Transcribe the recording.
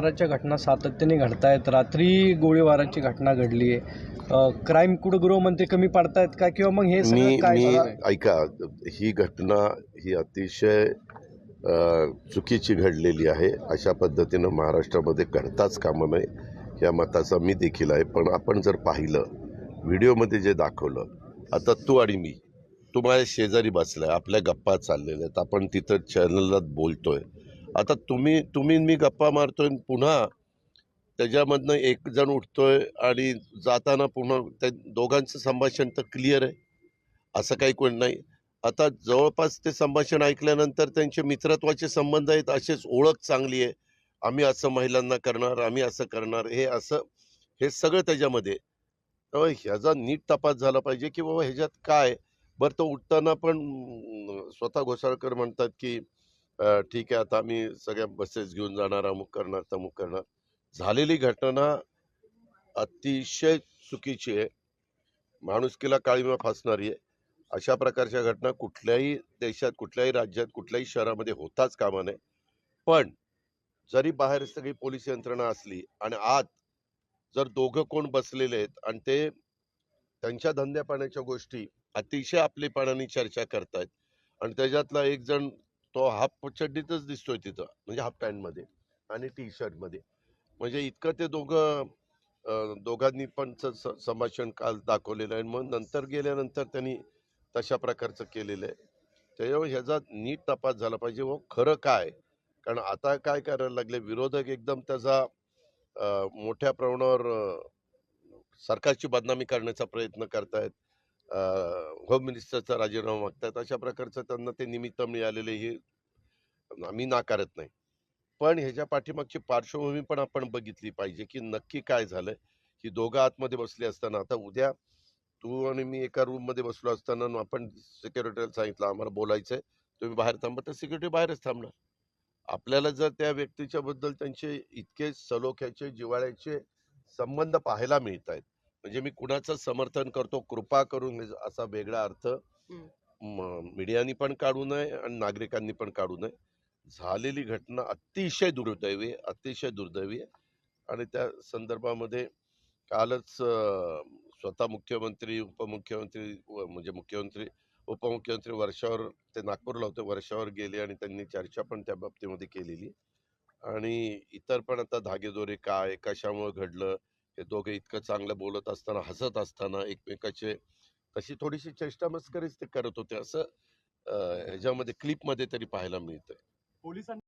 गोळीबाराच्या घटना सातत्याने घडतायत. रात्री गोळीबाराची घटना घडली आहे. क्राईम कुठं गृहमंत्री कमी पडतायत का? किंवा मग हे मी सगळं काय मी? ऐका ही घटना ही अतिशय अ, चुकीची घडलेली आहे. अशा पद्धतीनं महाराष्ट्रामध्ये घडताच कामा नये या मताचा मी देखील आहे. पण आपण जर पाहिलं व्हिडिओमध्ये जे दाखवलं आता तू आणि मी तू माझ्या शेजारी बसलाय आपल्या गप्पा चाललेल्या आहेत. आपण तिथं चॅनलला बोलतोय. आता तुम्ही तुम्ही मी गप्पा मारतोय आणि पुन्हा त्याच्यामधनं एक जण उठतोय आणि जाताना पुन्हा त्या दोघांचं संभाषण तर क्लिअर आहे. असं काही कोण नाही. आता जवळपास ते संभाषण ऐकल्यानंतर त्यांचे मित्रत्वाचे संबंध आहेत असेच ओळख चांगली आहे. आम्ही असं महिलांना करणार आम्ही असं करणार हे असं हे सगळं त्याच्यामध्ये ह्याचा नीट तपास झाला पाहिजे की बाबा ह्याच्यात काय बरं तो उठताना पण स्वतः घोसाळकर म्हणतात की ठीक आहे आता आम्ही सगळ्या बसेस घेऊन जाणार अमुक करणार तमुक करणार. झालेली घटना अतिशय चुकीची आहे. माणुसकीला काळीमा फासणारी आहे. अशा प्रकारच्या घटना कुठल्याही देशात कुठल्याही राज्यात कुठल्याही शहरामध्ये होताच कामा नये. पण जरी बाहेर सगळी पोलीस यंत्रणा असली आणि आत जर दोघं कोण बसलेले आहेत आणि ते त्यांच्या धंद्या पाण्याच्या गोष्टी अतिशय आपलेपणाने चर्चा करतायत आणि त्याच्यातला एक जण तो हाफ चड्डीतच दिसतोय तिथं म्हणजे हाफ पॅन्टमध्ये आणि टी शर्टमध्ये म्हणजे इतकं ते दोघं दोघांनी पण स- संभाषण काल दाखवलेलं आहे. मग नंतर गेल्यानंतर त्यांनी तशा प्रकारचं केलेलं आहे. त्याच्यामुळे ह्याचा नीट तपास झाला पाहिजे व खरं काय? कारण आता काय करायला लागले? विरोधक एकदम त्याचा मोठ्या प्रमाणावर सरकारची बदनामी करण्याचा प्रयत्न करतायत. होम मिनिस्टरचा राजीनामा मागतात अशा प्रकारचं त्यांना ते निमित्त मिळालेले हे आम्ही नाकारत नाही. पण ह्याच्या पाठीमागची पार्श्वभूमी पण आपण बघितली पाहिजे की नक्की काय झालं की दोघं आतमध्ये बसली असताना आता उद्या तू आणि मी एका रूममध्ये बसलो असताना आपण सिक्युरिटीला सांगितलं आम्हाला बोलायचं आहे तुम्ही बाहेर थांबा. तर सिक्युरिटी बाहेरच थांबणार. आपल्याला जर त्या व्यक्तीच्या बद्दल त्यांचे इतके सलोख्याचे जिव्हाळ्याचे संबंध पाहायला मिळत आहेत म्हणजे मी कुणाचं समर्थन करतो कृपा करून असा वेगळा अर्थ मीडियानी पण काढू नये आणि नागरिकांनी पण काढू नये. झालेली घटना अतिशय दुर्दैवी अतिशय दुर्दैवी आहे. आणि त्या संदर्भामध्ये कालच स्वतः मुख्यमंत्री उपमुख्यमंत्री म्हणजे मुख्यमंत्री उपमुख्यमंत्री वर्षावर ते नागपूरला होते वर्षावर गेले आणि त्यांनी चर्चा पण त्या बाबतीमध्ये केलेली. आणि इतर पण आता धागेदोरे काय कशामुळे घडलं हे दोघे इतकं चांगलं बोलत असताना हसत असताना एकमेकाचे तशी थोडीशी चेष्टा मस्करीच ते करत होते. असं ह्याच्यामध्ये क्लिपमध्ये तरी पाहायला मिळतंय. पोलिसांनी